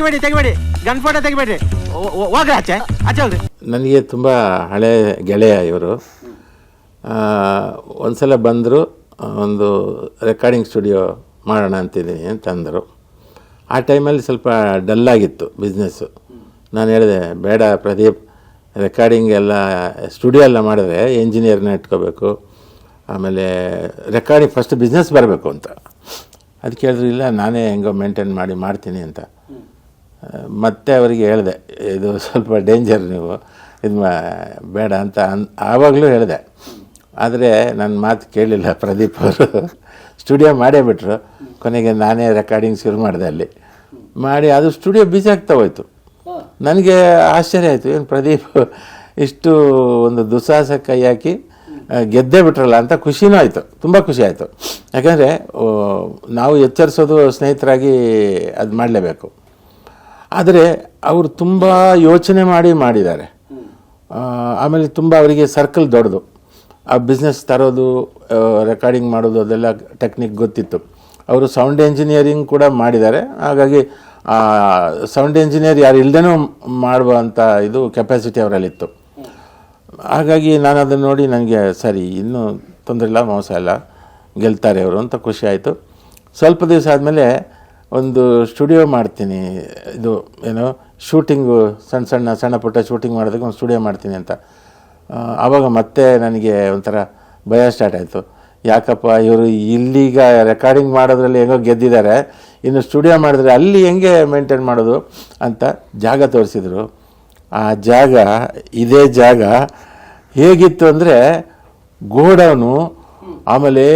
ತೆಗಿಬೇಡಿ ತೆಗಿಬೇಡಿ. Gun photo ತೆಗಿಬೇಡಿ ಆಚೆ. ನನಗೆ ತುಂಬ ಹಳೆ ಗೆಳೆಯ ಇವರು. ಒಂದ್ಸಲ ಬಂದರು ಒಂದು ರೆಕಾರ್ಡಿಂಗ್ ಸ್ಟುಡಿಯೋ ಮಾಡೋಣ ಅಂತಿದ್ದೀನಿ ಅಂತಂದರು. ಆ ಟೈಮಲ್ಲಿ ಸ್ವಲ್ಪ ಡಲ್ಲಾಗಿತ್ತು ಬಿಸ್ನೆಸ್ಸು ನಾನು ಹೇಳಿದೆ, ಬೇಡ ಪ್ರದೀಪ್ ರೆಕಾರ್ಡಿಂಗ್ ಎಲ್ಲ ಸ್ಟುಡಿಯೋ ಎಲ್ಲ ಮಾಡಿದ್ರೆ ಇಂಜಿನಿಯರ್ನ ಇಟ್ಕೋಬೇಕು. ಆಮೇಲೆ ರೆಕಾರ್ಡಿಂಗ್ ಫಸ್ಟ್ ಬಿಸ್ನೆಸ್ ಬರಬೇಕು ಅಂತ. ಅದಕ್ಕೆ ಹೇಳಿದ್ರು, ಇಲ್ಲ, ನಾನೇ ಹೆಂಗೋ ಮೇಂಟೈನ್ ಮಾಡಿ, ಮಾಡ್ತೀನಿ ಅಂತ. ಮತ್ತೆ ಅವರಿಗೆ ಹೇಳಿದೆ, ಇದು ಸ್ವಲ್ಪ ಡೇಂಜರ್ ನೀವು, ಇದು ಬೇಡ ಅಂತ ಅನ್, ಆವಾಗಲೂ ಹೇಳಿದೆ. ಆದರೆ ನನ್ನ ಮಾತು ಕೇಳಲಿಲ್ಲ ಪ್ರದೀಪ್ ಅವರು. ಸ್ಟುಡಿಯೋ ಮಾಡೇ ಬಿಟ್ಟರು ಕೊನೆಗೆ ನಾನೇ ರೆಕಾರ್ಡಿಂಗ್ ಶುರು ಮಾಡಿದೆ ಅಲ್ಲಿ. ಮಾಡಿ ಅದು ಸ್ಟುಡಿಯೋ ಬಿಸಿ ಆಗ್ತಾ ಹೋಯ್ತು. ನನಗೆ ಆಶ್ಚರ್ಯ ಆಯಿತು, ಏನು ಪ್ರದೀಪ್ ಇಷ್ಟು ಒಂದು ದುಸ್ಸಾಹಸ ಕೈ ಹಾಕಿ ಗೆದ್ದೇ ಬಿಟ್ರಲ್ಲ ಅಂತ ಖುಷಿನೂ ಆಯಿತು. ತುಂಬ ಖುಷಿ ಆಯಿತು. ಯಾಕಂದರೆ ನಾವು ಎಚ್ಚರಿಸೋದು ಸ್ನೇಹಿತರಾಗಿ ಅದು ಮಾಡಲೇಬೇಕು. ಆದರೆ ಅವರು ತುಂಬ ಯೋಚನೆ ಮಾಡಿ ಮಾಡಿದ್ದಾರೆ. ಆಮೇಲೆ ತುಂಬ ಅವರಿಗೆ ಸರ್ಕಲ್ ದೊಡ್ಡದು. ಆ ಬಿಸ್ನೆಸ್ ತರೋದು ರೆಕಾರ್ಡಿಂಗ್ ಮಾಡೋದು, ಅದೆಲ್ಲ ಟೆಕ್ನಿಕ್ ಗೊತ್ತಿತ್ತು. ಅವರು ಸೌಂಡ್ ಇಂಜಿನಿಯರಿಂಗ್ ಕೂಡ ಮಾಡಿದ್ದಾರೆ. ಹಾಗಾಗಿ ಸೌಂಡ್ ಇಂಜಿನಿಯರ್ ಯಾರು ಇಲ್ದೇನೂ ಮಾಡುವಂಥ ಇದು ಕೆಪಾಸಿಟಿ ಅವರಲ್ಲಿತ್ತು. ಹಾಗಾಗಿ ನಾನು ಅದನ್ನು ನೋಡಿ ನನಗೆ ಸರಿ, ಇನ್ನೂ ತೊಂದರೆ ಇಲ್ಲ, ಮೋಸ ಇಲ್ಲ, ಗೆಲ್ತಾರೆ ಅವರು ಅಂತ ಖುಷಿ ಆಯಿತು. ಸ್ವಲ್ಪ ದಿವಸ ಆದಮೇಲೆ ಒಂದು ಸ್ಟುಡಿಯೋ ಮಾಡ್ತೀನಿ. ಇದು ಏನು ಶೂಟಿಂಗು ಸಣ್ಣ ಸಣ್ಣ ಸಣ್ಣ ಪುಟ್ಟ ಶೂಟಿಂಗ್ ಮಾಡೋದಕ್ಕೆ ಒಂದು ಸ್ಟುಡಿಯೋ ಮಾಡ್ತೀನಿ ಅಂತ. ಆವಾಗ ಮತ್ತೆ ನನಗೆ ಒಂಥರ ಭಯ ಸ್ಟಾರ್ಟ್ ಆಯಿತು. ಯಾಕಪ್ಪ, ಇವರು ಇಲ್ಲಿಗ ರೆಕಾರ್ಡಿಂಗ್ ಮಾಡೋದ್ರಲ್ಲಿ ಹೆಂಗೋ ಗೆದ್ದಿದ್ದಾರೆ. ಇನ್ನು ಸ್ಟುಡಿಯೋ ಮಾಡಿದ್ರೆ ಅಲ್ಲಿ ಹೆಂಗೆ ಮೇಂಟೈನ್ ಮಾಡೋದು ಅಂತ ಜಾಗ ತೋರಿಸಿದ್ರು. ಆ ಜಾಗ, ಇದೇ ಜಾಗ ಹೇಗಿತ್ತು ಅಂದರೆ ಗೋಡೌನು, ಆಮೇಲೆ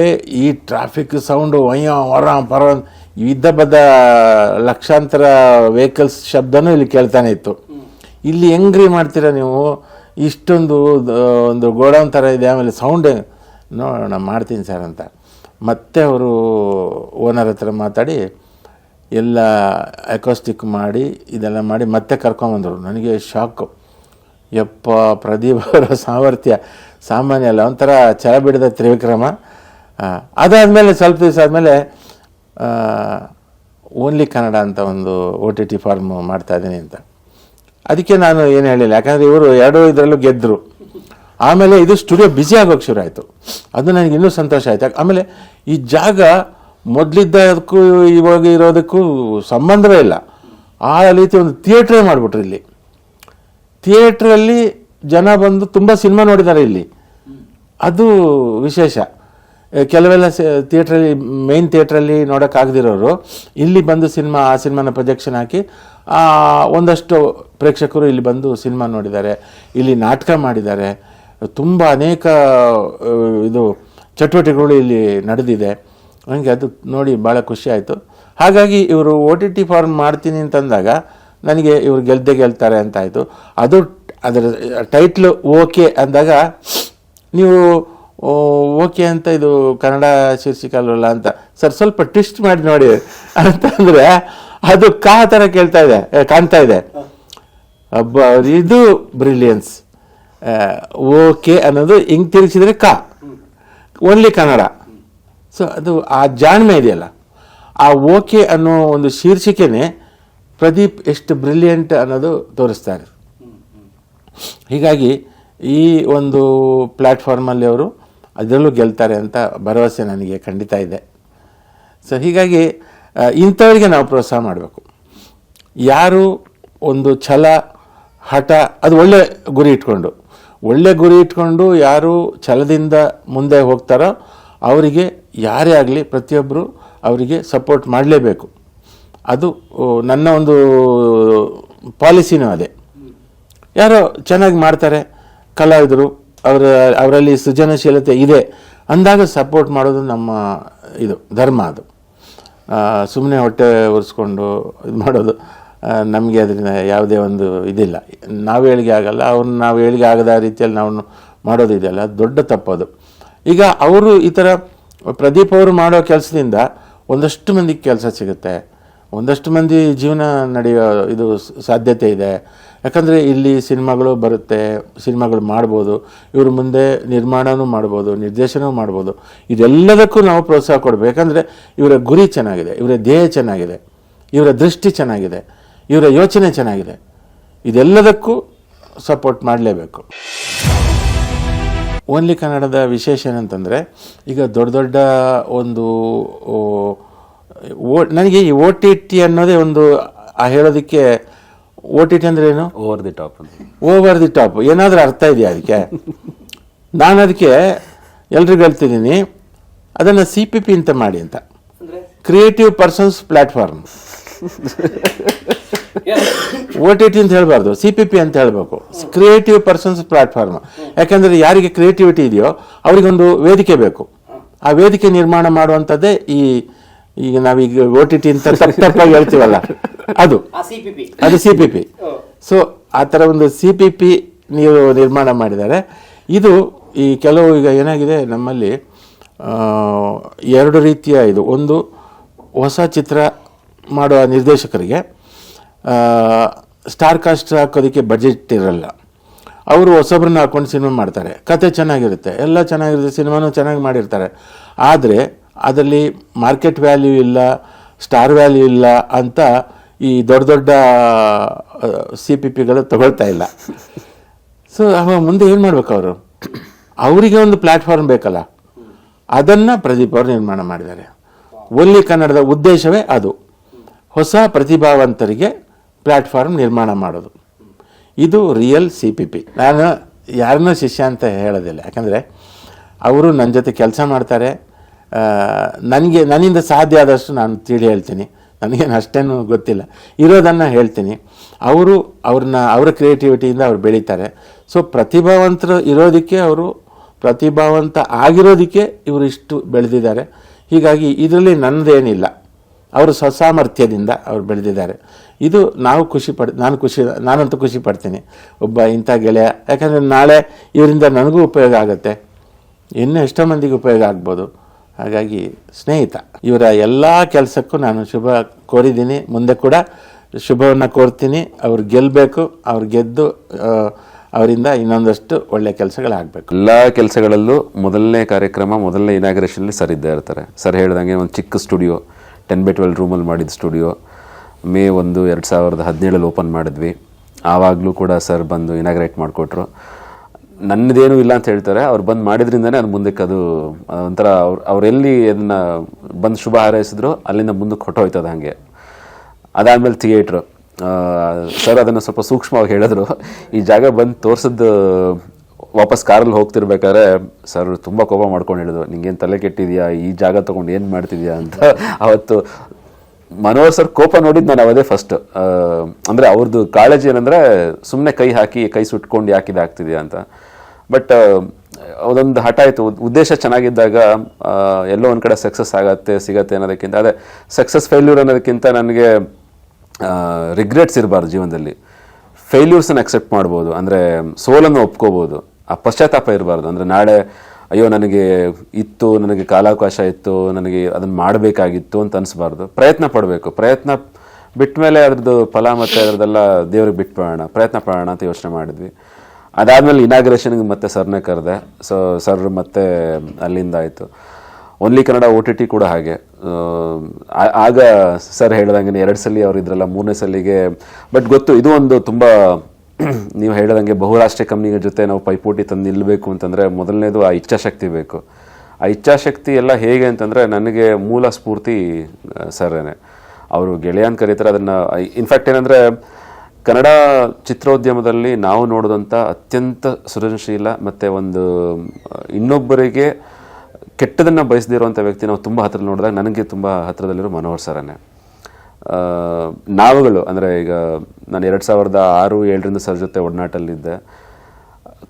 ಈ ಟ್ರಾಫಿಕ್ ಸೌಂಡು ವಯ್ಯ ಹೊರ ಪರ ಇದ್ದ ಬದ್ದ ಲಕ್ಷಾಂತರ ವೆಹಿಕಲ್ಸ್ ಶಬ್ದನೂ ಇಲ್ಲಿ ಕೇಳ್ತಾನೆ ಇತ್ತು. ಇಲ್ಲಿ ಹೆಂಗ್ರಿ ಮಾಡ್ತೀರಾ ನೀವು? ಇಷ್ಟೊಂದು ಒಂದು ಗೋಡೌನ್ ಥರ ಇದೆ, ಆಮೇಲೆ ಸೌಂಡ್ ನೋಡೋಣ ಮಾಡ್ತೀನಿ ಸರ್ ಅಂತ. ಮತ್ತೆ ಅವರು ಓನರ್ ಹತ್ರ ಮಾತಾಡಿ, ಎಲ್ಲ ಅಕೋಸ್ಟಿಕ್ ಮಾಡಿ, ಇದೆಲ್ಲ ಮಾಡಿ ಮತ್ತೆ ಕರ್ಕೊಂಬಂದರು ನನಗೆ ಶಾಕು ಯಪ್ಪ, ಪ್ರದೀಪ್ ಅವರ ಸಾಮರ್ಥ್ಯ. ಸಾಮಾನ್ಯ ಅಲ್ಲ, ಒಂಥರ ಛಲ ಬಿಡದ ತ್ರಿವಿಕ್ರಮ ಅದಾದಮೇಲೆ ಸ್ವಲ್ಪ ದಿವಸ ಆದಮೇಲೆ ಓನ್ಲಿ ಕನ್ನಡ ಅಂತ ಒಂದು ಒ ಟಿ ಟಿ ಫಾರ್ಮ್ ಮಾಡ್ತಾ ಇದ್ದೀನಿ ಅಂತ. ಅದಕ್ಕೆ ನಾನು ಏನು ಹೇಳಿಲ್ಲ, ಯಾಕಂದರೆ ಇವರು ಎರಡೂ ಇದರಲ್ಲೂ ಗೆದ್ದರು ಆಮೇಲೆ ಇದು ಸ್ಟುಡಿಯೋ ಬ್ಯುಸಿ ಆಗೋಕ್ಕೆ ಶುರು ಆಯಿತು. ಅದು ನನಗೆ ಇನ್ನೂ ಸಂತೋಷ ಆಯಿತು. ಆಮೇಲೆ ಈ ಜಾಗ ಮೊದಲಿದ್ದಕ್ಕೂ ಇವಾಗ ಇರೋದಕ್ಕೂ ಸಂಬಂಧವೇ ಇಲ್ಲ. ಆ ರೀತಿ ಒಂದು ಥಿಯೇಟ್ರೇ ಮಾಡಿಬಿಟ್ರು ಇಲ್ಲಿ. ಥಿಯೇಟ್ರಲ್ಲಿ ಜನ ಬಂದು ತುಂಬ ಸಿನಿಮಾ ನೋಡಿದ್ದಾರೆ ಇಲ್ಲಿ. ಅದು ವಿಶೇಷ. ಕೆಲವೆಲ್ಲ ಥಿಯೇಟ್ರಲ್ಲಿ ಮೇನ್ ಥಿಯೇಟ್ರಲ್ಲಿ ನೋಡೋಕ್ಕಾಗದಿರೋರು ಇಲ್ಲಿ ಬಂದು ಸಿನಿಮಾ, ಆ ಸಿನಿಮಾನ ಪ್ರೊಜೆಕ್ಷನ್ ಹಾಕಿ ಒಂದಷ್ಟು ಪ್ರೇಕ್ಷಕರು ಇಲ್ಲಿ ಬಂದು ಸಿನಿಮಾ ನೋಡಿದ್ದಾರೆ. ಇಲ್ಲಿ ನಾಟಕ ಮಾಡಿದ್ದಾರೆ. ತುಂಬ ಅನೇಕ ಇದು ಚಟುವಟಿಕೆಗಳು ಇಲ್ಲಿ ನಡೆದಿದೆ. ನನಗೆ ಅದು ನೋಡಿ ಭಾಳ ಖುಷಿ ಆಯಿತು. ಹಾಗಾಗಿ ಇವರು ಓ ಟಿ ಟಿ ಫಾರ್ಮ್ ಮಾಡ್ತೀನಿ ಅಂತಂದಾಗ ನನಗೆ ಇವರು ಗೆಲ್ದೆ ಗೆಲ್ತಾರೆ ಅಂತ ಆಯಿತು. ಅದು, ಅದರ ಟೈಟ್ಲು ಓಕೆ ಅಂದಾಗ, ನೀವು ಓಕೆ ಅಂತ ಇದು ಕನ್ನಡ ಶೀರ್ಷಿಕೆ ಅಂತ. ಸರ್, ಸ್ವಲ್ಪ ಟ್ವಿಸ್ಟ್ ಮಾಡಿ ನೋಡಿ. ಅಂತಂದ್ರೆ, ಅದು ಕಾ ಥರ ಕೇಳ್ತಾ ಇದೆ ಕಾಣ್ತಾ ಇದೆ. ಇದು ಬ್ರಿಲಿಯನ್ಸ್ ಓಕೆ ಅನ್ನೋದು ಹಿಂಗೆ ತಿರುಗಿಸಿದ್ರೆ ಕಾ. ಓನ್ಲಿ ಕನ್ನಡ. ಸೊ ಅದು ಆ ಜಾಣ್ಮೆ ಇದೆಯಲ್ಲ. ಆ ಓಕೆ ಅನ್ನೋ ಒಂದು ಶೀರ್ಷಿಕೆನೇ ಪ್ರದೀಪ್ ಎಷ್ಟು ಬ್ರಿಲಿಯಂಟ್ ಅನ್ನೋದು ತೋರಿಸ್ತಾರೆ. ಹೀಗಾಗಿ ಈ ಒಂದು ಪ್ಲ್ಯಾಟ್ಫಾರ್ಮಲ್ಲಿ ಅವರು ಅದರಲ್ಲೂ ಗೆಲ್ತಾರೆ ಅಂತ ಭರವಸೆ ನನಗೆ ಖಂಡಿತ ಇದೆ. ಸೊ ಹೀಗಾಗಿ ಇಂಥವರಿಗೆ ನಾವು ಪ್ರೋತ್ಸಾಹ ಮಾಡಬೇಕು. ಯಾರು ಒಂದು ಛಲ, ಹಠ, ಅದು ಒಳ್ಳೆ ಗುರಿ ಇಟ್ಕೊಂಡು, ಒಳ್ಳೆ ಗುರಿ ಇಟ್ಕೊಂಡು ಯಾರು ಛಲದಿಂದ ಮುಂದೆ ಹೋಗ್ತಾರೋ ಅವರಿಗೆ ಯಾರೇ ಆಗಲಿ ಪ್ರತಿಯೊಬ್ಬರು ಅವರಿಗೆ ಸಪೋರ್ಟ್ ಮಾಡಲೇಬೇಕು. ಅದು ನನ್ನ ಒಂದು ಪಾಲಿಸಿನೂ ಅದೇ. ಯಾರೋ ಚೆನ್ನಾಗಿ ಮಾಡ್ತಾರೆ, ಕಲಾವಿದರು ಅವರ, ಅವರಲ್ಲಿ ಸೃಜನಶೀಲತೆ ಇದೆ. ಅಂದಾಗ ಸಪೋರ್ಟ್ ಮಾಡೋದು ನಮ್ಮ ಇದು, ಧರ್ಮ ಅದು. ಸುಮ್ಮನೆ ಹೊಟ್ಟೆ ಒರೆಸ್ಕೊಂಡು ಇದು ಮಾಡೋದು ನಮಗೆ ಅದರಿಂದ ಯಾವುದೇ ಒಂದು ಇದಿಲ್ಲ. ನಾವು ಹೇಳಿಗೆ ಆಗಲ್ಲ ಅವ್ರನ್ನ ನಾವು ಹೇಳಿಗೆ ಆಗದ ರೀತಿಯಲ್ಲಿ ನಾವು ಮಾಡೋದು ಇದೆಯಲ್ಲ ದೊಡ್ಡ ತಪ್ಪದು. ಈಗ ಅವರು ಈ ಥರ ಪ್ರದೀಪ್ ಅವರು ಮಾಡೋ ಕೆಲಸದಿಂದ ಒಂದಷ್ಟು ಮಂದಿಗೆ ಕೆಲಸ ಸಿಗುತ್ತೆ. ಒಂದಷ್ಟು ಮಂದಿ ಜೀವನ ನಡೆಯೋ ಇದು ಸಾಧ್ಯತೆ ಇದೆ. ಯಾಕಂದರೆ ಇಲ್ಲಿ ಸಿನಿಮಾಗಳು ಬರುತ್ತೆ ಸಿನಿಮಾಗಳು ಮಾಡ್ಬೋದು ಇವ್ರ ಮುಂದೆ ನಿರ್ಮಾಣವೂ ಮಾಡ್ಬೋದು ನಿರ್ದೇಶನವೂ ಮಾಡ್ಬೋದು. ಇದೆಲ್ಲದಕ್ಕೂ ನಾವು ಪ್ರೋತ್ಸಾಹ ಕೊಡಬೇಕು. ಯಾಕಂದರೆ ಇವರ ಗುರಿ ಚೆನ್ನಾಗಿದೆ ಇವರ ಧ್ಯೇಯ ಚೆನ್ನಾಗಿದೆ ಇವರ ದೃಷ್ಟಿ ಚೆನ್ನಾಗಿದೆ ಇವರ ಯೋಚನೆ ಚೆನ್ನಾಗಿದೆ. ಇದೆಲ್ಲದಕ್ಕೂ ಸಪೋರ್ಟ್ ಮಾಡಲೇಬೇಕು. ಓನ್ಲಿ ಕನ್ನಡದ ವಿಶೇಷ ಏನಂತಂದರೆ ಈಗ ದೊಡ್ಡ ದೊಡ್ಡ ಒಂದು ಓ, ನನಗೆ ಈ ಓ ಟಿ ಟಿ ಅನ್ನೋದೇ ಒಂದು ಆ ಹೇಳೋದಕ್ಕೆ ಓ ಟಿ ಟಿ ಅಂದ್ರೆ ಏನು? ಓವರ್ ದಿ ಟಾಪ್ ಅಂತ. ಓವರ್ ದಿ ಟಾಪ್ ಏನಾದರೂ ಅರ್ಥ ಇದೆಯಾ ಅದಕ್ಕೆ? ನಾನು ಅದಕ್ಕೆ ಎಲ್ರಿಗೂ ಹೇಳ್ತಿದ್ದೀನಿ ಅದನ್ನು ಸಿ ಪಿ ಪಿ ಅಂತ ಮಾಡಿ ಅಂತ. Creative persons platform O T T ಅಂತ ಹೇಳಬಾರ್ದು ಸಿ ಪಿ ಪಿ ಅಂತ ಹೇಳಬೇಕು. ಕ್ರಿಯೇಟಿವ್ ಪರ್ಸನ್ಸ್ ಪ್ಲಾಟ್ಫಾರ್ಮ್ ಯಾಕೆಂದರೆ ಯಾರಿಗೆ ಕ್ರಿಯೇಟಿವಿಟಿ ಇದೆಯೋ ಅವರಿಗೊಂದು ವೇದಿಕೆ ಬೇಕು. ಆ ವೇದಿಕೆ ನಿರ್ಮಾಣ ಮಾಡುವಂಥದ್ದೇ ಈ ಈಗ ನಾವೀಗ ಓ ಟಿ ಟಿ ಅಂತ ತಪ್ಪು ತಪ್ಪಾಗಿ ಹೇಳ್ತೀವಲ್ಲ. ಅದು. ಅದು ಸಿ ಪಿ ಪಿ ಸೊ ಆ ಥರ ಒಂದು ಸಿ ಪಿ ಪಿ ನೀವು ನಿರ್ಮಾಣ ಮಾಡಿದ್ದಾರೆ. ಇದು ಈ ಕೆಲವು ಈಗ ಏನಾಗಿದೆ ನಮ್ಮಲ್ಲಿ ಎರಡು ರೀತಿಯ ಇದು. ಒಂದು ಹೊಸ ಚಿತ್ರ ಮಾಡುವ ನಿರ್ದೇಶಕರಿಗೆ ಸ್ಟಾರ್ ಕಾಸ್ಟ್ ಹಾಕೋದಕ್ಕೆ ಬಜೆಟ್ ಇರಲ್ಲ. ಅವರು ಹೊಸಬ್ರನ್ನ ಹಾಕೊಂಡು ಸಿನಿಮಾ ಮಾಡ್ತಾರೆ. ಕತೆ ಚೆನ್ನಾಗಿರುತ್ತೆ. ಎಲ್ಲ ಚೆನ್ನಾಗಿರುತ್ತೆ. ಸಿನಿಮಾನು ಚೆನ್ನಾಗಿ ಮಾಡಿರ್ತಾರೆ. ಆದರೆ ಅದರಲ್ಲಿ ಮಾರ್ಕೆಟ್ ವ್ಯಾಲ್ಯೂ ಇಲ್ಲ, ಸ್ಟಾರ್ ವ್ಯಾಲ್ಯೂ ಇಲ್ಲ ಅಂತ ಈ ದೊಡ್ಡ ದೊಡ್ಡ ಸಿ ಪಿ ಪಿಗಳು ತಗೊಳ್ತಾ ಇಲ್ಲ. ಸೊ ಮುಂದೆ ಏನು ಮಾಡ್ಬೇಕು ಅವರು? ಅವರಿಗೆ ಒಂದು ಪ್ಲ್ಯಾಟ್ಫಾರ್ಮ್ ಬೇಕಲ್ಲ. ಅದನ್ನು ಪ್ರದೀಪ್ ಅವರು ನಿರ್ಮಾಣ ಮಾಡಿದ್ದಾರೆ. ಒಲ್ಲಿ ಕನ್ನಡದ ಉದ್ದೇಶವೇ ಅದು. ಹೊಸ ಪ್ರತಿಭಾವಂತರಿಗೆ ಪ್ಲ್ಯಾಟ್ಫಾರ್ಮ್ ನಿರ್ಮಾಣ ಮಾಡೋದು. ಇದು ರಿಯಲ್ ಸಿ ಪಿ ಪಿ. ನಾನು ಯಾರನ್ನೂ ಶಿಷ್ಯ ಅಂತ ಹೇಳೋದಿಲ್ಲ. ಯಾಕಂದರೆ, ಅವರು ನನ್ನ ಜೊತೆ ಕೆಲಸ ಮಾಡ್ತಾರೆ. ನನಗೆ, ನನ್ನಿಂದ ಸಾಧ್ಯ ಆದಷ್ಟು ನಾನು ತಿಳಿ ಹೇಳ್ತೀನಿ. ನನಗೇನು ಅಷ್ಟೇನು ಗೊತ್ತಿಲ್ಲ. ಇರೋದನ್ನು ಹೇಳ್ತೀನಿ. ಅವರು ಅವ್ರನ್ನ, ಅವರ ಕ್ರಿಯೇಟಿವಿಟಿಯಿಂದ ಅವ್ರು ಬೆಳೀತಾರೆ. ಸೊ ಪ್ರತಿಭಾವಂತರು ಇರೋದಕ್ಕೆ ಅವರು, ಪ್ರತಿಭಾವಂತ ಆಗಿರೋದಕ್ಕೆ ಇವರು ಇಷ್ಟು ಬೆಳೆದಿದ್ದಾರೆ. ಹೀಗಾಗಿ ಇದರಲ್ಲಿ ನನ್ನದೇನಿಲ್ಲ. ಅವರು ಸ್ವಸಾಮರ್ಥ್ಯದಿಂದ ಅವ್ರು ಬೆಳೆದಿದ್ದಾರೆ. ಇದು ನಾವು ಖುಷಿ ಪಡ್, ನಾನು ಖುಷಿ, ನಾನಂತೂ ಖುಷಿ ಪಡ್ತೀನಿ. ಒಬ್ಬ ಇಂಥ ಗೆಳೆಯ, ಯಾಕಂದರೆ ನಾಳೆ ಇವರಿಂದ ನನಗೂ ಉಪಯೋಗ ಆಗುತ್ತೆ. ಇನ್ನೂ ಎಷ್ಟೋ ಮಂದಿಗೆ ಉಪಯೋಗ ಆಗ್ಬೋದು. ಹಾಗಾಗಿ ಸ್ನೇಹಿತ, ಇವರ ಎಲ್ಲ ಕೆಲಸಕ್ಕೂ ನಾನು ಶುಭ ಕೋರಿದ್ದೀನಿ. ಮುಂದೆ ಕೂಡ ಶುಭವನ್ನು ಕೋರ್ತೀನಿ. ಅವ್ರು ಗೆಲ್ಲಬೇಕು ಅವ್ರು ಗೆದ್ದು ಅವರಿಂದ ಇನ್ನೊಂದಷ್ಟು ಒಳ್ಳೆ ಕೆಲಸಗಳಾಗಬೇಕು. ಎಲ್ಲ ಕೆಲಸಗಳಲ್ಲೂ ಮೊದಲನೇ ಕಾರ್ಯಕ್ರಮ, ಮೊದಲನೇ ಇನಾಗ್ರೇಷನಲ್ಲಿ ಸರ್ ಇದ್ದೇ ಇರ್ತಾರೆ. ಸರ್ ಹೇಳ್ದಂಗೆ ಒಂದು ಚಿಕ್ಕ ಸ್ಟುಡಿಯೋ ಟೆನ್ ಬೈ ಟ್ವೆಲ್ ರೂಮಲ್ಲಿ ಮಾಡಿದ ಸ್ಟುಡಿಯೋ. ಮೇ ಒಂದು, ಎರಡು ಸಾವಿರದ ಹದಿನೇಳಲ್ಲಿ ಓಪನ್ ಮಾಡಿದ್ವಿ. ಆವಾಗಲೂ ಕೂಡ ಸರ್ ಬಂದು ಇನಾಗ್ರೇಟ್ ಮಾಡಿಕೊಟ್ರು. ನನ್ನದೇನೂ ಇಲ್ಲ ಅಂತ ಹೇಳ್ತಾರೆ. ಅವ್ರು ಬಂದು ಮಾಡಿದ್ರಿಂದನೇ ಅದು ಮುಂದಕ್ಕೆ ಅದು ಒಂಥರ ಅವ್ರು, ಅವರೆಲ್ಲಿ ಅದನ್ನು ಬಂದು ಶುಭ ಹಾರೈಸಿದ್ರು ಅಲ್ಲಿಂದ ಮುಂದಕ್ಕೆ ಹೊಟ್ಟೋಯ್ತದ ಹಾಗೆ. ಅದಾದಮೇಲೆ ಥಿಯೇಟ್ರು ಸರ್ ಅದನ್ನು ಸ್ವಲ್ಪ ಸೂಕ್ಷ್ಮವಾಗಿ ಹೇಳಿದ್ರು. ಈ ಜಾಗ ಬಂದು ತೋರ್ಸಿದ್ದು ವಾಪಸ್ ಕಾರಲ್ಲಿ ಹೋಗ್ತಿರ್ಬೇಕಾದ್ರೆ ಸರ್ ತುಂಬ ಕೋಪ ಮಾಡ್ಕೊಂಡು ಹೇಳಿದ್ರು. ನಿಂಗೇನು ತಲೆ ಕೆಟ್ಟಿದ್ಯಾ? ಈ ಜಾಗ ತೊಗೊಂಡು ಏನು ಮಾಡ್ತಿದ್ಯಾ ಅಂತ. ಅವತ್ತು ಮನೋಹರ್ ಸರ್ ಕೋಪ ನೋಡಿದ್ದು ನಾನು ಅವದೇ ಫಸ್ಟ್ ಅಂದರೆ ಅವ್ರದ್ದು ಕಾಳಜಿ ಏನಂದರೆ ಸುಮ್ಮನೆ ಕೈ ಹಾಕಿ, ಕೈ ಸುಟ್ಕೊಂಡು ಯಾಕಿದೆ ಆಗ್ತಿದ್ಯಾ ಅಂತ. ಬಟ್ ಅದೊಂದು ಹಠ ಆಯಿತು. ಉದ್ದೇಶ ಚೆನ್ನಾಗಿದ್ದಾಗ ಎಲ್ಲೋ ಒಂದು ಕಡೆ ಸಕ್ಸಸ್ ಆಗತ್ತೆ, ಸಿಗತ್ತೆ ಅನ್ನೋದಕ್ಕಿಂತ, ಅದೇ ಸಕ್ಸಸ್ ಫೇಲ್ಯೂರ್ ಅನ್ನೋದಕ್ಕಿಂತ ನನಗೆ ರಿಗ್ರೆಟ್ಸ್ ಇರಬಾರ್ದು ಜೀವನದಲ್ಲಿ. ಫೇಲ್ಯೂರ್ಸನ್ನು ಅಕ್ಸೆಪ್ಟ್ ಮಾಡ್ಬೋದು. ಅಂದರೆ, ಸೋಲನ್ನು ಒಪ್ಕೋಬೋದು. ಆ ಪಶ್ಚಾತ್ತಾಪ ಇರಬಾರ್ದು. ಅಂದರೆ, ನಾಳೆ, ಅಯ್ಯೋ, ನನಗೆ ಇತ್ತು, ನನಗೆ ಕಾಲಾವಕಾಶ ಇತ್ತು, ನನಗೆ ಅದನ್ನು ಮಾಡಬೇಕಾಗಿತ್ತು ಅಂತ ಅನಿಸ್ಬಾರ್ದು. ಪ್ರಯತ್ನ ಪಡಬೇಕು. ಪ್ರಯತ್ನ ಬಿಟ್ಟ ಮೇಲೆ ಅದ್ರದ್ದು ಫಲ ಮತ್ತು ಅದರದ್ದೆಲ್ಲ ದೇವ್ರಿಗೆ ಬಿಟ್ಟು ಪ್ರಯತ್ನ ಪಡೋಣ ಅಂತ ಯೋಚನೆ ಮಾಡಿದ್ವಿ. ಅದಾದಮೇಲೆ ಇನಾಗ್ರೇಷನ್ಗೆ ಮತ್ತೆ ಸರ್ನೇ ಕರೆದೆ. ಸೊ ಸರ್ ಮತ್ತೆ ಅಲ್ಲಿಂದ ಆಯಿತು. Only Kannada O T T ಕೂಡ ಹಾಗೆ. ಆಗ ಸರ್ ಹೇಳ್ದಂಗೆ ಎರಡು ಸಲ ಅವ್ರು ಇದ್ರಲ್ಲ, ಮೂರನೇ ಸಲಿಗೆ. ಬಟ್ ಗೊತ್ತು, ಇದು ಒಂದು ತುಂಬ ನೀವು ಹೇಳ್ದಂಗೆ ಬಹುರಾಷ್ಟ್ರೀಯ ಕಂಪ್ನಿಗಳ ಜೊತೆ ನಾವು ಪೈಪೋಟಿ ತಂದು ನಿಲ್ಲಬೇಕು ಅಂತಂದರೆ ಮೊದಲನೇದು ಆ ಇಚ್ಛಾಶಕ್ತಿ ಬೇಕು. ಆ ಇಚ್ಛಾಶಕ್ತಿ ಎಲ್ಲ ಹೇಗೆ ಅಂತಂದರೆ ನನಗೆ ಮೂಲ ಸ್ಫೂರ್ತಿ ಸರ್ನೇ ಅವರು ಗೆಳೆಯ ಅಂತ ಕರೀತಾರೆ, ಅದನ್ನು ಇನ್ಫ್ಯಾಕ್ಟ್ ಏನಂದರೆ ಕನ್ನಡ ಚಿತ್ರೋದ್ಯಮದಲ್ಲಿ ನಾವು ನೋಡಿದಂಥ ಅತ್ಯಂತ ಸೃಜನಶೀಲ ಮತ್ತು ಒಂದು ಇನ್ನೊಬ್ಬರಿಗೆ ಕೆಟ್ಟದನ್ನು ಬಯಸದಿರುವಂಥ ವ್ಯಕ್ತಿ ನಾವು ತುಂಬ ಹತ್ತಿರ ನೋಡಿದಾಗ ನನಗೆ ತುಂಬ ಹತ್ತಿರದಲ್ಲಿರೋ ಮನೋಹರ್ ಸರನೇ. ನಾವುಗಳು, ಅಂದರೆ ಈಗ ನಾನು ಎರಡು ಸಾವಿರದ ಆರು, ಏಳರಿಂದ ಸರ್ ಜೊತೆ ಒಡನಾಟಲ್ಲಿದ್ದೆ.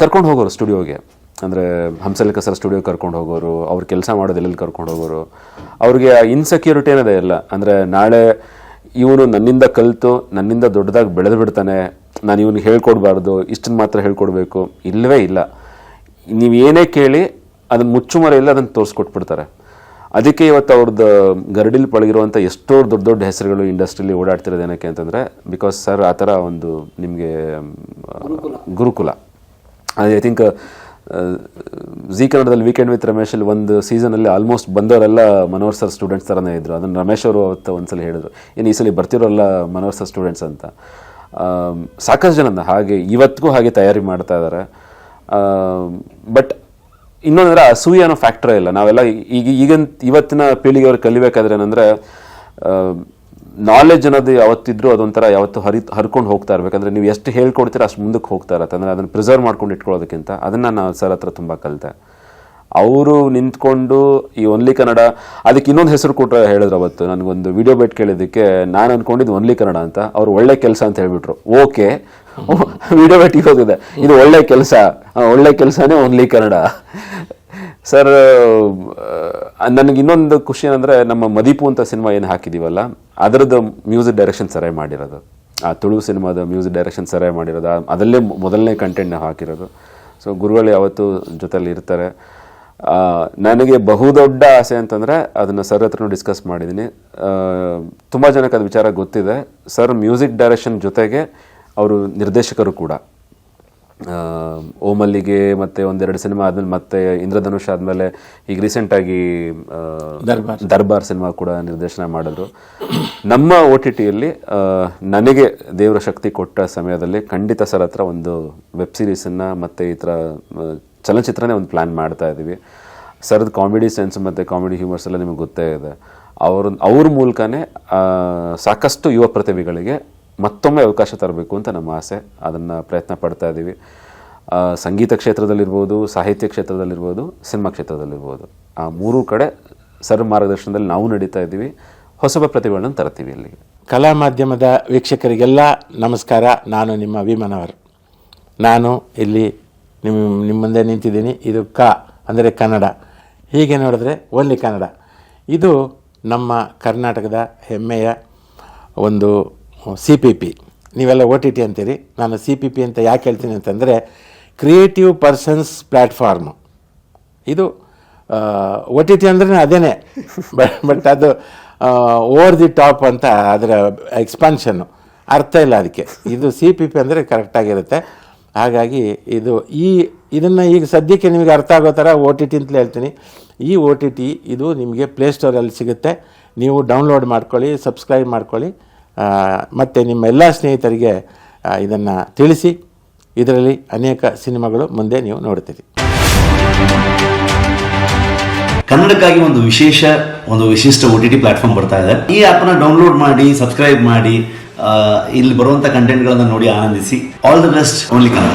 ಕರ್ಕೊಂಡು ಹೋಗೋರು ಸ್ಟುಡಿಯೋಗೆ. ಅಂದರೆ ಹಂಸಲಿಕ ಸರ್ ಸ್ಟುಡಿಯೋ ಕರ್ಕೊಂಡು ಹೋಗೋರು, ಅವ್ರು ಕೆಲಸ ಮಾಡೋದು ಎಲ್ಲೆಲ್ಲಿ ಕರ್ಕೊಂಡು ಹೋಗೋರು. ಅವ್ರಿಗೆ ಇನ್ಸೆಕ್ಯೂರಿಟಿ ಅನ್ನೋದೇ ಇಲ್ಲ. ಅಂದರೆ ನಾಳೆ ಇವನು ನನ್ನಿಂದ ಕಲಿತು ನನ್ನಿಂದ ದೊಡ್ಡದಾಗಿ ಬೆಳೆದು ಬಿಡ್ತಾನೆ. ನಾನು ಇವನಿಗೆ ಹೇಳ್ಕೊಡ್ಬಾರ್ದು ಇಷ್ಟನ್ನು ಮಾತ್ರ ಹೇಳ್ಕೊಡ್ಬೇಕು. ಇಲ್ಲವೇ ಇಲ್ಲ. ನೀವು ಏನೇ ಕೇಳಿ ಅದನ್ನು ಮುಚ್ಚುಮರೆ ಇಲ್ಲ ಅದನ್ನು ತೋರಿಸ್ಕೊಟ್ಬಿಡ್ತಾರೆ. ಅದಕ್ಕೆ ಇವತ್ತು ಅವ್ರದ್ದು ಗರಡಿಲಿ ಪಳಗಿರುವಂಥ ಎಷ್ಟೋ ದೊಡ್ಡ ದೊಡ್ಡ ಹೆಸರುಗಳು ಇಂಡಸ್ಟ್ರಿಯಲ್ಲಿ ಓಡಾಡ್ತಿರೋದು ಏನಕ್ಕೆ ಅಂತಂದರೆ ಬಿಕಾಸ್ ಸರ್ ಆ ಥರ ಒಂದು ನಿಮಗೆ ಗುರುಕುಲ. ಐ ಥಿಂಕ್ ಜಿ ಕನ್ನಡದಲ್ಲಿ ವೀಕೆಂಡ್ ವಿತ್ ರಮೇಶಲ್ಲಿ ಒಂದು ಸೀಸನಲ್ಲಿ ಆಲ್ಮೋಸ್ಟ್ ಬಂದವರೆಲ್ಲ ಮನೋಹರ್ ಸರ್ ಸ್ಟೂಡೆಂಟ್ಸ್ ಥರನೇ ಇದ್ರು. ಅದನ್ನು ರಮೇಶ್ ಅವರು ಅವತ್ತು ಒಂದ್ಸಲ ಹೇಳಿದ್ರು. ಏನು ಈ ಸಲ ಬರ್ತಿರೋಲ್ಲ ಮನೋಹರ್ ಸರ್ ಸ್ಟೂಡೆಂಟ್ಸ್ ಅಂತ. ಸಾಕಷ್ಟು ಜನ ಹಾಗೆ ಇವತ್ತಿಗೂ ಹಾಗೆ ತಯಾರಿ ಮಾಡ್ತಾ ಇದ್ದಾರೆ ಬಟ್ ಇನ್ನೊಂದ್ರೆ ಅಸೂಯೆ ಅನ್ನೋ ಫ್ಯಾಕ್ಟ್ರೇ ಇಲ್ಲ. ನಾವೆಲ್ಲ ಈಗ ಈಗಿನ ಇವತ್ತಿನ ಪೀಳಿಗೆಯವ್ರು ಕಲಿಬೇಕಾದ್ರೆ ಏನಂದ್ರೆ ನಾಲೆಜ್ ಅನ್ನೋದು ಯಾವತ್ತಿದ್ರು ಅದೊಂಥರ ಯಾವತ್ತು ಹರಿ ಹರ್ಕೊಂಡು ಹೋಗ್ತಾ ಇರ್ಬೇಕಂದ್ರೆ ನೀವು ಎಷ್ಟು ಹೇಳ್ಕೊಡ್ತೀರ ಅಷ್ಟು ಮುಂದಕ್ಕೆ ಹೋಗ್ತಾ ಇರತ್ತೆ. ಅಂದರೆ ಅದನ್ನು ಪ್ರಿಸರ್ವ್ ಮಾಡ್ಕೊಂಡು ಇಟ್ಕೊಳ್ಳೋದಕ್ಕಿಂತ ಅದನ್ನು ನಾನು ಸರ್ ಹತ್ರ ತುಂಬ ಕಲಿತೆ. ಅವರು ನಿಂತ್ಕೊಂಡು ಈ ಒನ್ಲಿ ಕನ್ನಡ ಅದಕ್ಕೆ ಇನ್ನೊಂದು ಹೆಸರು ಕೊಟ್ಟರೆ ಹೇಳಿದ್ರು ಅವತ್ತು. ನನಗೊಂದು ವಿಡಿಯೋ ಬೇಟ್ ಕೇಳಿದ್ದಕ್ಕೆ ನಾನು ಅಂದ್ಕೊಂಡಿದ್ದು ಒನ್ಲಿ ಕನ್ನಡ ಅಂತ. ಅವ್ರು ಒಳ್ಳೆ ಕೆಲಸ ಅಂತ ಹೇಳಿಬಿಟ್ರು. ಓಕೆ. ವಿಡಿಯೋ ಬೇಟಿಗೆ ಹೋಗಿದೆ ಇದು ಒಳ್ಳೆ ಕೆಲಸ. ಒಳ್ಳೆ ಕೆಲಸನೇ ಒನ್ಲಿ ಕನ್ನಡ ಸರ್ ನನಗೆ ಇನ್ನೊಂದು ಖುಷಿ ಏನಂದರೆ ನಮ್ಮ ಮದಿಪು ಅಂತ ಸಿನಿಮಾ ಏನು ಹಾಕಿದ್ದೀವಲ್ಲ ಅದರದ್ದು ಮ್ಯೂಸಿಕ್ ಡೈರೆಕ್ಷನ್ ಸರಿಯಾಗಿ ಮಾಡಿರೋದು. ಆ ತುಳು ಸಿನಿಮಾದ ಮ್ಯೂಸಿಕ್ ಡೈರೆಕ್ಷನ್ ಸರಿಯಾಗಿ ಮಾಡಿರೋದು. ಅದರಲ್ಲೇ ಮೊದಲನೇ ಕಂಟೆಂಟ್ನ ಹಾಕಿರೋದು. ಸೊ ಗುರುಗಳು ಯಾವತ್ತೂ ಜೊತೆಲಿ ಇರ್ತಾರೆ. ನನಗೆ ಬಹುದೊಡ್ಡ ಆಸೆ ಅಂತಂದರೆ ಅದನ್ನು ಸರ್ ಹತ್ರನೂ ಡಿಸ್ಕಸ್ ಮಾಡಿದ್ದೀನಿ. ತುಂಬ ಜನಕ್ಕೆ ಅದು ವಿಚಾರ ಗೊತ್ತಿದೆ. ಸರ್, ಮ್ಯೂಸಿಕ್ ಡೈರೆಕ್ಷನ್ ಜೊತೆಗೆ ಅವರು ನಿರ್ದೇಶಕರು ಕೂಡ. ಓಮಲ್ಲಿಗೆ ಮತ್ತೆ ಒಂದೆರಡು ಸಿನಿಮಾ ಆದ್ಮೇಲೆ ಮತ್ತೆ ಇಂದ್ರಧನುಷ್ ಆದಮೇಲೆ ಈಗ ರೀಸೆಂಟಾಗಿ ದರ್ಬಾರ್. ದರ್ಬಾರ್ ಸಿನಿಮಾ ಕೂಡ ನಿರ್ದೇಶನ ಮಾಡಿದ್ರು. ನಮ್ಮ ಓ ಟಿ ಟಿಯಲ್ಲಿ ನನಗೆ ದೇವರ ಶಕ್ತಿ ಕೊಟ್ಟ ಸಮಯದಲ್ಲಿ ಖಂಡಿತ ಸರ್ ಹತ್ರ ಒಂದು ವೆಬ್ ಸೀರೀಸನ್ನು ಮತ್ತು ಈ ಥರ ಚಲನಚಿತ್ರನೇ ಒಂದು ಪ್ಲ್ಯಾನ್ ಮಾಡ್ತಾ ಇದ್ದೀವಿ. ಸರ್ದ್ ಕಾಮಿಡಿ ಸೆನ್ಸ್ ಮತ್ತು ಕಾಮಿಡಿ ಹ್ಯೂಮರ್ಸ್ ಎಲ್ಲ ನಿಮಗೆ ಗೊತ್ತೇ ಇದೆ. ಅವ್ರ ಅವ್ರ ಮೂಲಕನೇ ಸಾಕಷ್ಟು ಯುವ ಪ್ರತಿಭೆಗಳಿಗೆ ಮತ್ತೊಮ್ಮೆ ಅವಕಾಶ ತರಬೇಕು ಅಂತ ನಮ್ಮ ಆಸೆ. ಅದನ್ನು ಪ್ರಯತ್ನ ಪಡ್ತಾ ಇದ್ದೀವಿ. ಸಂಗೀತ ಕ್ಷೇತ್ರದಲ್ಲಿರ್ಬೋದು, ಸಾಹಿತ್ಯ ಕ್ಷೇತ್ರದಲ್ಲಿರ್ಬೋದು, ಸಿನಿಮಾ ಕ್ಷೇತ್ರದಲ್ಲಿರ್ಬೋದು. ಆ ಮೂರೂ ಕಡೆ ಸರ್ ಮಾರ್ಗದರ್ಶನದಲ್ಲಿ ನಾವು ನಡೀತಾ ಇದ್ದೀವಿ. ಹೊಸಬ ಪ್ರತಿಭೆಗಳನ್ನು ತರ್ತೀವಿ ಇಲ್ಲಿಗೆ ಕಲಾ ಮಾಧ್ಯಮದ ವೀಕ್ಷಕರಿಗೆಲ್ಲ ನಮಸ್ಕಾರ. ನಾನು ನಿಮ್ಮ ವಿಮನವರ್ ನಾನು ಇಲ್ಲಿ ನಿಮ್ಮ ನಿಮ್ಮ ಮುಂದೆ ನಿಂತಿದ್ದೀನಿ. ಇದು ಕ, ಅಂದರೆ ಕನ್ನಡ. ಹೀಗೆ ನೋಡಿದ್ರೆ ಓನ್ಲಿ ಕನ್ನಡ. ಇದು ನಮ್ಮ ಕರ್ನಾಟಕದ ಹೆಮ್ಮೆಯ ಒಂದು ಸಿ ಪಿ ಪಿ ನೀವೆಲ್ಲ ಓ ಟಿ ಟಿ ಅಂತೀರಿ. ನಾನು ಸಿ ಪಿ ಪಿ ಅಂತ ಯಾಕೆ ಹೇಳ್ತೀನಿ ಅಂತಂದರೆ ಕ್ರಿಯೇಟಿವ್ ಪರ್ಸನ್ಸ್ ಪ್ಲ್ಯಾಟ್ಫಾರ್ಮ್ ಇದು ಒ ಟಿ ಟಿ ಅಂದ್ರೆ ಅದೇನೆ. ಬಟ್ ಬಟ್ ಅದು ಓವರ್ ದಿ ಟಾಪ್ ಅಂತ ಅದರ ಎಕ್ಸ್ಪಾನ್ಷನ್ನು ಅರ್ಥ ಇಲ್ಲ ಅದಕ್ಕೆ. ಇದು ಸಿ ಪಿ ಪಿ ಅಂದರೆ ಕರೆಕ್ಟಾಗಿರುತ್ತೆ ಹಾಗಾಗಿ ಇದು ಈ, ಇದನ್ನು ಈಗ ಸದ್ಯಕ್ಕೆ ನಿಮಗೆ ಅರ್ಥ ಆಗೋ ಥರ ಓ ಟಿ ಟಿ ಅಂತಲೇ ಹೇಳ್ತೀನಿ. ಈ ಓ ಟಿ ಟಿ ಇದು ನಿಮಗೆ ಪ್ಲೇಸ್ಟೋರಲ್ಲಿ ಸಿಗುತ್ತೆ. ನೀವು ಡೌನ್ಲೋಡ್ ಮಾಡ್ಕೊಳ್ಳಿ ಸಬ್ಸ್ಕ್ರೈಬ್ ಮಾಡ್ಕೊಳ್ಳಿ. ಮತ್ತು ನಿಮ್ಮ ಎಲ್ಲ ಸ್ನೇಹಿತರಿಗೆ ಇದನ್ನು ತಿಳಿಸಿ. ಇದರಲ್ಲಿ ಅನೇಕ ಸಿನಿಮಾಗಳು ಮುಂದೆ ನೀವು ನೋಡ್ತೀರಿ ಕನ್ನಡಕ್ಕಾಗಿ ಒಂದು ವಿಶೇಷ, ಒಂದು ವಿಶಿಷ್ಟ ಒ ಟಿ ಟಿ ಪ್ಲಾಟ್ಫಾರ್ಮ್ ಬರ್ತಾ ಇದೆ. ಈ ಆ್ಯಪ್ನ ಡೌನ್ಲೋಡ್ ಮಾಡಿ ಸಬ್ಸ್ಕ್ರೈಬ್ ಮಾಡಿ ಇಲ್ಲಿ ಬರುವಂಥ ಕಂಟೆಂಟ್ಗಳನ್ನು ನೋಡಿ ಆನಂದಿಸಿ. All the best only Kannada